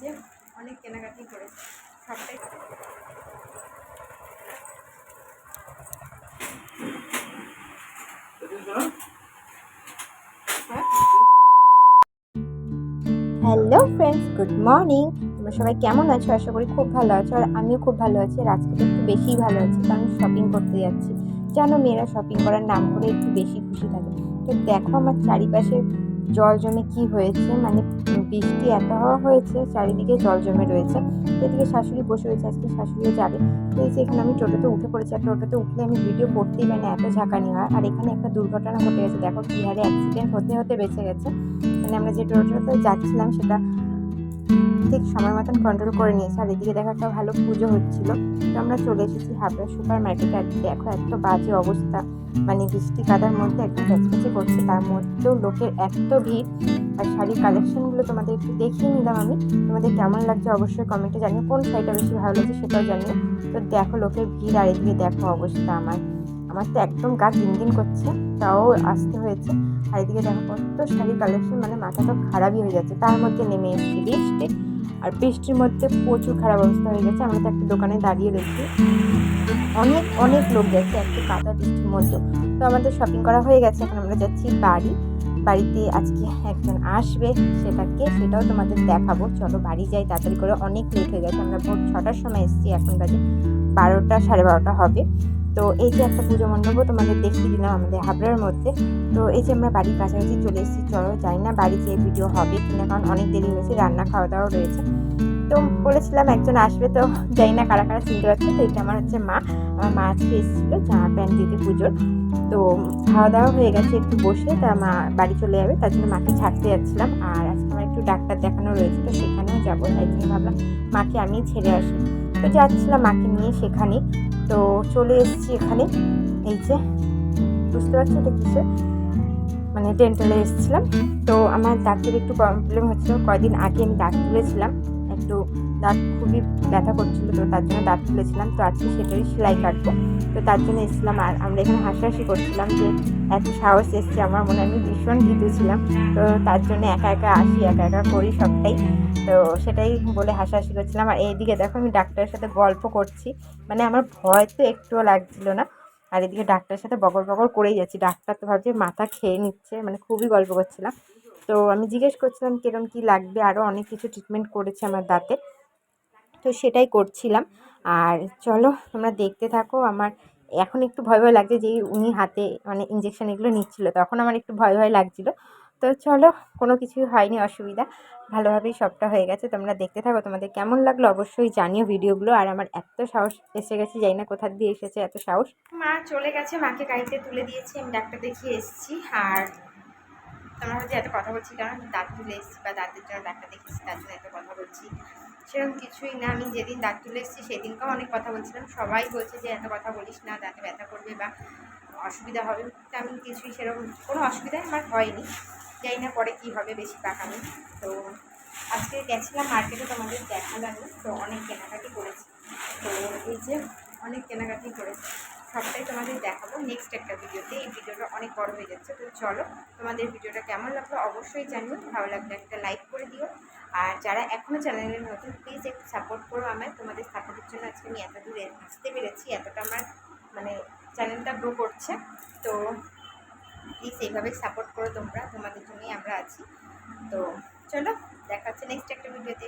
যে অনেক কেনাকাটি করেছি, সবটাই হ্যালো ফ্রেন্ডস গুড মর্নিং তোমরা সবাই কেমন আছো? আশা করি খুব ভালো আছো, আর আমিও খুব ভালো আছি, আর আজকে তো একটু বেশিই ভালো আছি, কারণ শপিং করতে যাচ্ছি। জানো, মেয়েরা শপিং করার নাম করে একটু বেশি খুশি থাকে। তো দেখো আমার চারিপাশে জল জমে কি হয়েছে মানে বৃষ্টি এত হওয়া হয়েছে, চারিদিকে জল জমে রয়েছে। এদিকে শাশুড়ি বসে রয়েছে, আজকে শাশুড়িও যাবে। তো এই যে এখানে আমি টোটোতে উঠে পড়েছি, আর টোটোতে উঠলে আমি ভিডিও করতেই পারি না, এত ঝাঁকানি হয়। আর এখানে একটা দুর্ঘটনা ঘটে গেছে, দেখো কি হারে অ্যাক্সিডেন্ট হতে হতে বেঁচে গেছে। মানে আমরা যে টোটোতে যাচ্ছিলাম, সেটা ঠিক সময় মতন কন্ট্রোল করে নিয়েছে। আর এদিকে দেখো একটা ভালো পুজো হচ্ছিল। তো আমরা চলে এসেছি হাবড়া সুপার মার্কেটে আর দেখো এত বাজে অবস্থা। মানে বৃষ্টি কাদার মধ্যে একদম ফ্যাচফেচে করছে। তার মধ্যেও লোকের এত ভিড়। আর শাড়ির কালেকশনগুলো তোমাদের একটু দেখিয়ে নিলাম আমি। তোমাদের কেমন লাগছে অবশ্যই কমেন্টে জানিও। কোন শাড়িটা বেশি ভালো লাগছে সেটাও জানিও। তো দেখো লোকের ভিড় আর এদিকে দেখো অবস্থা আমার। আমার তো একদম গা দিন করছে, তাও আসতে হয়েছে। আর এদিকে দেখো কত শাড়ির কালেকশন মানে মাথা তো খারাপই হয়ে যাচ্ছে। তার মধ্যে নেমে এসেছি বৃষ্টি। আর বৃষ্টির মধ্যে প্রচুর খারাপ অবস্থা হয়ে গেছে। আমরা তো একটা দোকানে দাঁড়িয়ে রয়েছি। অনেক অনেক লোক যাচ্ছে একটু কাদা বৃষ্টির মধ্যে তো আমাদের শপিং করা হয়ে গেছে। এখন আমরা যাচ্ছি বাড়ি। বাড়িতে আজকে একজন আসবে সেটাকে, সেটাও তোমাদের দেখাবো। চলো বাড়ি যাই, তাড়াতাড়ি করে। অনেক লেট হয়ে গেছে, আমরা ভোর ছটার সময় এসেছি, এখন বাজে বারোটা, সাড়ে বারোটা হবে। তো এই যে একটা পুজো মণ্ডপও তোমাদের দেখিয়ে দিলাম আমাদের হাবড়ার মধ্যে। তো এই যে আমরা বাড়ির কাছাকাছি চলে এসেছি, চলো যাই না বাড়িতে ভিডিও হবে কিনা, কারণ অনেক দেরি হয়েছে, রান্না খাওয়া দাওয়া রয়েছে। তো বলেছিলাম, একজন আসবে তো, জানি না কারা কারা চিনতে পারছে তো এটা আমার হচ্ছে মা। আমার মা আজকে এসেছিল জামা প্যান্ট দিতে পুজোর। তো খাওয়া দাওয়া হয়ে গেছে, একটু বসে, তা মা বাড়ি চলে যাবে, তার জন্য মাকে ছাড়তে যাচ্ছিলাম। আর আজকে আমার একটু ডাক্তার দেখানো রয়েছে, তো সেখানেও যাব, তাই জন্য ভাবলাম মাকে আমি ছেড়ে আসি। তো যাচ্ছিলাম মাকে নিয়ে সেখানে। তো চলে এসেছি এখানে। এই যে, বুঝতে পারছ এটা কিসের? মানে ডেন্টালে এসেছিলাম। তো আমার দাঁতের একটু প্রবলেম হচ্ছিল কয়দিন আগে আমি দাঁত তুলেছিলাম। একটু দাঁত খুবই ব্যথা করছিল, তো তার জন্য দাঁত তুলেছিলাম তো আজকে সেটারই সেলাই কাটবো। তো তার জন্য এসেছিলাম আর আমরা এখানে হাসাহাসি করছিলাম যে এত সাহস এসছে, আমার মনে আমি ভীষণ ভীতু ছিলাম। তো তার জন্য একা একা আসি, একা একা করি সবটাই। তো সেটাই বলে হাসাহাসি করছিলাম। আর এইদিকে দেখো আমি ডাক্তারের সাথে গল্প করছি। মানে আমার ভয় তো একটুও লাগছিল না। আর এদিকে ডাক্তারের সাথে বগর বগর করেই যাচ্ছি। ডাক্তার তো ভাবছে মাথা খেয়ে নিচ্ছে। মানে খুবই গল্প করছিলাম। তো আমি জিজ্ঞেস করছিলাম কিরম কী লাগবে? আরও অনেক কিছু ট্রিটমেন্ট করেছে আমার দাঁতে। তো সেটাই করছিলাম। আর চলো, তোমরা দেখতে থাকো। আমার এখন একটু ভয় ভয় লাগছে যে উনি হাতে মানে ইঞ্জেকশন এগুলো নিচ্ছিল। তখন আমার একটু ভয় ভয় লাগছিল। তো চলো, কোনো কিছুই হয়নি, অসুবিধা। ভালোভাবেই সবটা হয়ে গেছে। তোমরা দেখতে থাকো। তোমাদের কেমন লাগল অবশ্যই জানিও ভিডিওগুলো। আর আমার এত সাহস এসে গেছে যাই না কোথা দিয়ে এসেছে এত সাহস। মা চলে গেছে। মাকে গাড়িতে তুলে দিয়েছি। আমি ডাক্তার দেখিয়ে এসেছি। আর তোমরা হচ্ছে এত কথা বলছি, কারণ দাঁত তুলে এসেছি বা দাঁতের জন্য ডাক্তার দেখেছি তার জন্য এত কথা বলছি। সেরকম কিছুই না, আমি যেদিন দাঁত তুলে এসেছি সেদিনকেও অনেক কথা বলছিলাম। সবাই বলছে যে, এত কথা বলিস না, দাঁতে ব্যথা করবে বা অসুবিধা হবে। তো আমি কিছুই সেরকম, কোনো অসুবিধাই আমার হয়নি। জানি না পরে কী হবে বেশি পাকামি তো আজকে গেছিলাম মার্কেটে তোমাদের দেখালাম তো অনেক কেনাকাটি করেছি। তো এই যে অনেক কেনাকাটি করেছি। সবটাই তোমাদের দেখাবো নেক্সট একটা ভিডিওতে। এই ভিডিওটা অনেক বড় হয়ে যাচ্ছে, তো চলো তোমাদের ভিডিওটা কেমন লাগল অবশ্যই জানিও। ভালো লাগলে একটা লাইক করে দিও। আর যারা এখনও চ্যানেলের নতুন প্লিজ একটু সাপোর্ট করো আমায়। তোমাদের সাপোর্টের জন্য আজকে আমি এত দূরে আসতে পেরেছি, এতটা আমার মানে চ্যানেলটা গ্রো করছে। তো প্লিজ এইভাবে সাপোর্ট করো তোমরা, তোমাদের জন্যই আমরা আছি। তো চলো, দেখা হচ্ছে নেক্সট একটা ভিডিওতে।